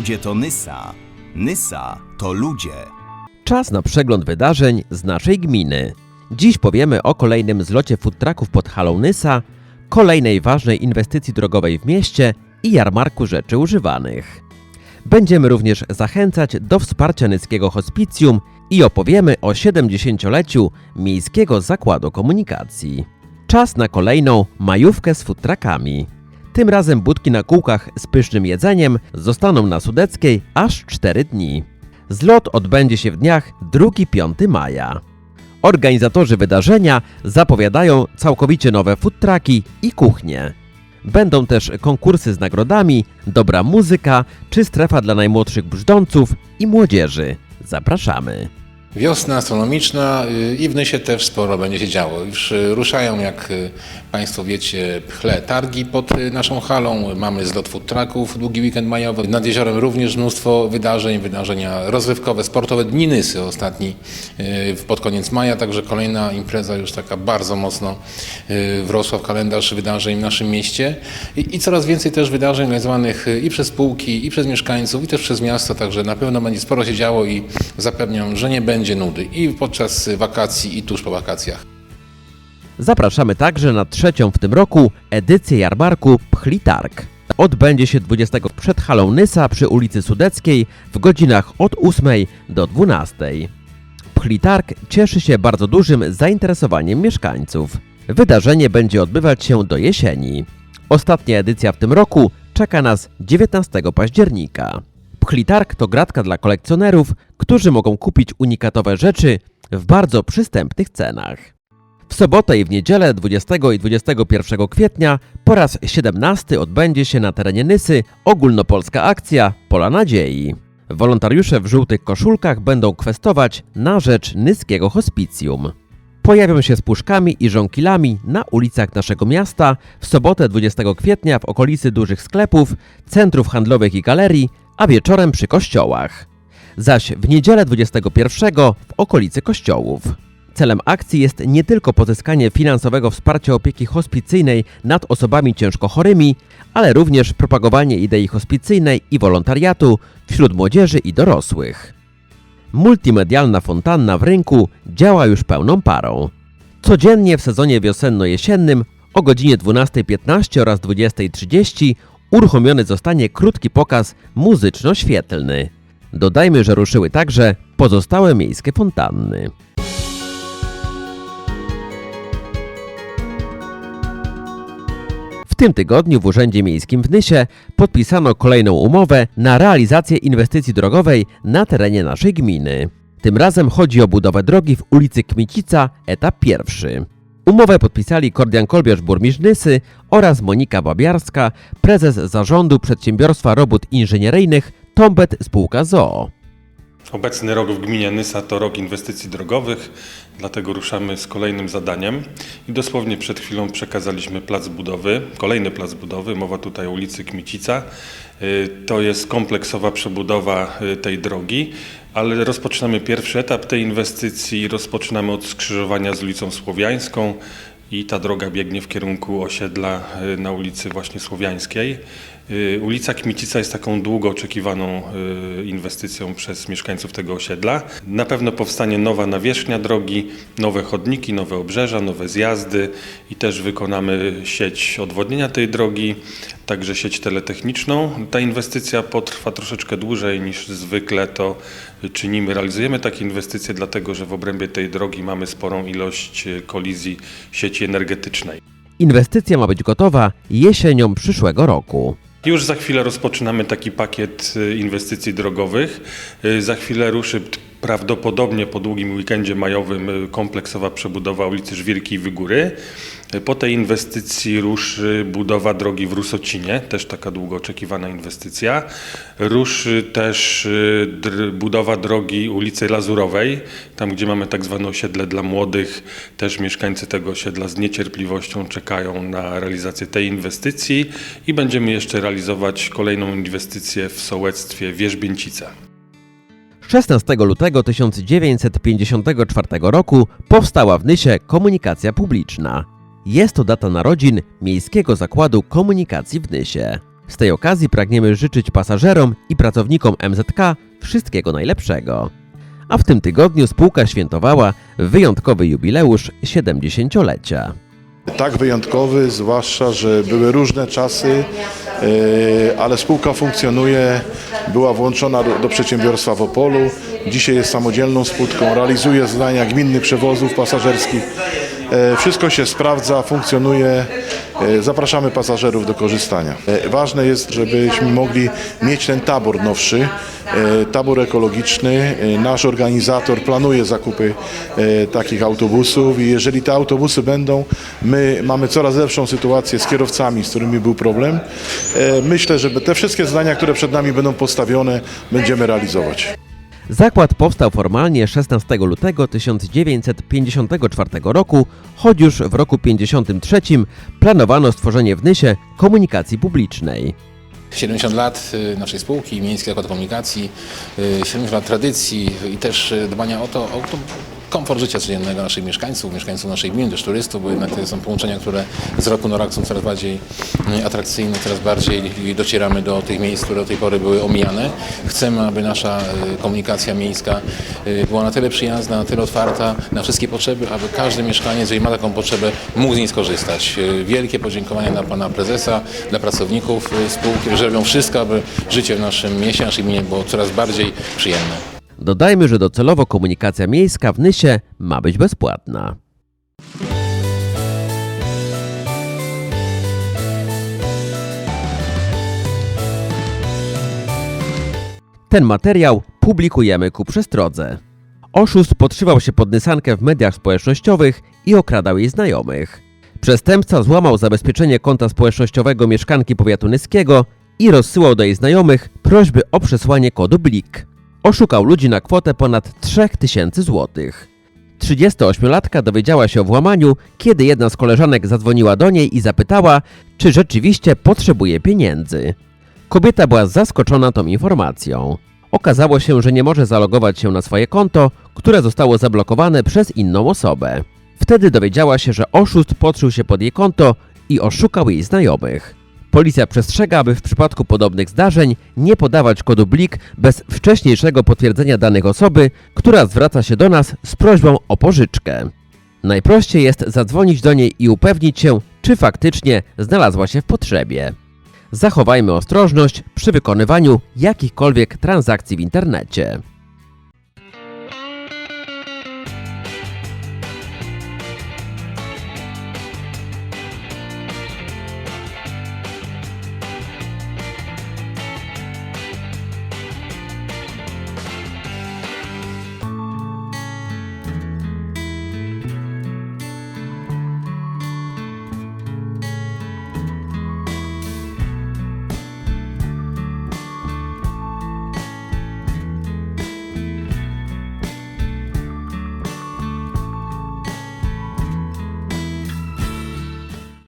Ludzie to Nysa. Nysa to ludzie. Czas na przegląd wydarzeń z naszej gminy. Dziś powiemy o kolejnym zlocie food trucków pod halą Nysa, kolejnej ważnej inwestycji drogowej w mieście i jarmarku rzeczy używanych. Będziemy również zachęcać do wsparcia Nyskiego Hospicjum i opowiemy o 70-leciu Miejskiego Zakładu Komunikacji. Czas na kolejną majówkę z food truckami. Tym razem budki na kółkach z pysznym jedzeniem zostaną na Sudeckiej aż 4 dni. Zlot odbędzie się w dniach 2-5 maja. Organizatorzy wydarzenia zapowiadają całkowicie nowe food trucki i kuchnie. Będą też konkursy z nagrodami, dobra muzyka czy strefa dla najmłodszych brzdąców i młodzieży. Zapraszamy. Wiosna astronomiczna y, i w Nysie też sporo będzie się działo. Już y, ruszają, jak y, Państwo wiecie, pchle targi pod naszą halą. Mamy zlot food trucków, długi weekend majowy. Nad jeziorem również mnóstwo wydarzeń, wydarzenia rozrywkowe, sportowe. Dni Nysy ostatni pod koniec maja, także kolejna impreza już taka bardzo mocno wrosła w kalendarz wydarzeń w naszym mieście. I, i coraz więcej też wydarzeń realizowanych i przez spółki, i przez mieszkańców, i też przez miasto, także na pewno będzie sporo się działo i zapewniam, że nie będzie nudy i podczas wakacji, i tuż po wakacjach. Zapraszamy także na trzecią w tym roku edycję jarmarku Pchli Targ. Odbędzie się 20 przed halą Nysa przy ulicy Sudeckiej w godzinach od 8 do 12. Pchli Targ cieszy się bardzo dużym zainteresowaniem mieszkańców. Wydarzenie będzie odbywać się do jesieni. Ostatnia edycja w tym roku czeka nas 19 października. Pchli Targ to gratka dla kolekcjonerów, którzy mogą kupić unikatowe rzeczy w bardzo przystępnych cenach. W sobotę i w niedzielę 20 i 21 kwietnia po raz 17 odbędzie się na terenie Nysy ogólnopolska akcja Pola Nadziei. Wolontariusze w żółtych koszulkach będą kwestować na rzecz Nyskiego Hospicjum. Pojawią się z puszkami i żonkilami na ulicach naszego miasta w sobotę 20 kwietnia w okolicy dużych sklepów, centrów handlowych i galerii, a wieczorem przy kościołach. Zaś w niedzielę 21 w okolicy kościołów. Celem akcji jest nie tylko pozyskanie finansowego wsparcia opieki hospicyjnej nad osobami ciężko chorymi, ale również propagowanie idei hospicyjnej i wolontariatu wśród młodzieży i dorosłych. Multimedialna fontanna w rynku działa już pełną parą. Codziennie w sezonie wiosenno-jesiennym o godzinie 12.15 oraz 20.30 uruchomiony zostanie krótki pokaz muzyczno-świetlny. Dodajmy, że ruszyły także pozostałe miejskie fontanny. W tym tygodniu w Urzędzie Miejskim w Nysie podpisano kolejną umowę na realizację inwestycji drogowej na terenie naszej gminy. Tym razem chodzi o budowę drogi w ulicy Kmicica, etap pierwszy. Umowę podpisali Kordian Kolbierz, burmistrz Nysy oraz Monika Babiarska, prezes zarządu Przedsiębiorstwa Robót Inżynieryjnych Tombet Spółka ZOO. Obecny rok w gminie Nysa to rok inwestycji drogowych, dlatego ruszamy z kolejnym zadaniem. I dosłownie przed chwilą przekazaliśmy plac budowy, kolejny plac budowy, mowa tutaj o ulicy Kmicica. Y, To jest kompleksowa przebudowa y, tej drogi, ale rozpoczynamy pierwszy etap tej inwestycji. Rozpoczynamy od skrzyżowania z ulicą Słowiańską i ta droga biegnie w kierunku osiedla y, na ulicy właśnie Słowiańskiej. Y, Ulica Kmicica jest taką długo oczekiwaną y, inwestycją przez mieszkańców tego osiedla. Na pewno powstanie nowa nawierzchnia drogi, nowe chodniki, nowe obrzeża, nowe zjazdy i też wykonamy sieć odwodnienia tej drogi, także sieć teletechniczną. Ta inwestycja potrwa troszeczkę dłużej niż zwykle to czynimy. Realizujemy takie inwestycje dlatego, że w obrębie tej drogi mamy sporą ilość y, kolizji sieci energetycznej. Inwestycja ma być gotowa jesienią przyszłego roku. Już za chwilę rozpoczynamy taki pakiet y, inwestycji drogowych. Y, Za chwilę ruszy prawdopodobnie po długim weekendzie majowym y, kompleksowa przebudowa ulicy Żwirki i Wygóry. Y, Po tej inwestycji ruszy budowa drogi w Rusocinie, też taka długo oczekiwana inwestycja. Ruszy też y, budowa drogi ulicy Lazurowej, tam gdzie mamy tak zwane osiedle dla młodych. Też mieszkańcy tego osiedla z niecierpliwością czekają na realizację tej inwestycji i będziemy jeszcze realizować kolejną inwestycję w sołectwie Wierzbięcice. 16 lutego 1954 roku powstała w Nysie komunikacja publiczna. Jest to data narodzin Miejskiego Zakładu Komunikacji w Nysie. Z tej okazji pragniemy życzyć pasażerom i pracownikom MZK wszystkiego najlepszego. A w tym tygodniu spółka świętowała wyjątkowy jubileusz 70-lecia. Tak wyjątkowy, zwłaszcza, że były różne czasy, e, ale spółka funkcjonuje, była włączona do, przedsiębiorstwa w Opolu. Dzisiaj jest samodzielną spółką, realizuje zadania gminnych przewozów pasażerskich. E, Wszystko się sprawdza, funkcjonuje. E, Zapraszamy pasażerów do korzystania. E, Ważne jest, żebyśmy mogli mieć ten tabor nowszy, e, tabor ekologiczny. Nasz organizator planuje zakupy takich autobusów i jeżeli te autobusy będą, my mamy coraz lepszą sytuację z kierowcami, z którymi był problem. Myślę, że te wszystkie zadania, które przed nami będą postawione, będziemy realizować. Zakład powstał formalnie 16 lutego 1954 roku, choć już w roku 53 planowano stworzenie w Nysie komunikacji publicznej. 70 lat y, naszej spółki, Miejski Zakład Komunikacji, y, 70 lat tradycji i też y, dbania o to, o to komfort życia codziennego naszych mieszkańców, mieszkańców naszej gminy, też turystów, bo jednak to są połączenia, które z roku na rok są coraz bardziej y, atrakcyjne, coraz bardziej docieramy do tych miejsc, które do tej pory były omijane. Chcemy, aby nasza y, komunikacja miejska y, była na tyle przyjazna, na tyle otwarta na wszystkie potrzeby, aby każdy mieszkaniec, jeżeli ma taką potrzebę, mógł z niej skorzystać. Y, Wielkie podziękowania dla pana prezesa, dla pracowników spółki, że robią wszystko, aby życie w naszym mieście, naszej gminie było coraz bardziej przyjemne. Dodajmy, że docelowo komunikacja miejska w Nysie ma być bezpłatna. Ten materiał publikujemy ku przestrodze. Oszust podszywał się pod Nysankę w mediach społecznościowych i okradał jej znajomych. Przestępca złamał zabezpieczenie konta społecznościowego mieszkanki powiatu nyskiego i rozsyłał do jej znajomych prośby o przesłanie kodu BLIK. Oszukał ludzi na kwotę ponad 3000 złotych. 38-latka dowiedziała się o włamaniu, kiedy jedna z koleżanek zadzwoniła do niej i zapytała, czy rzeczywiście potrzebuje pieniędzy. Kobieta była zaskoczona tą informacją. Okazało się, że nie może zalogować się na swoje konto, które zostało zablokowane przez inną osobę. Wtedy dowiedziała się, że oszust podszył się pod jej konto i oszukał jej znajomych. Policja przestrzega, aby w przypadku podobnych zdarzeń nie podawać kodu BLIK bez wcześniejszego potwierdzenia danych osoby, która zwraca się do nas z prośbą o pożyczkę. Najprościej jest zadzwonić do niej i upewnić się, czy faktycznie znalazła się w potrzebie. Zachowajmy ostrożność przy wykonywaniu jakichkolwiek transakcji w internecie.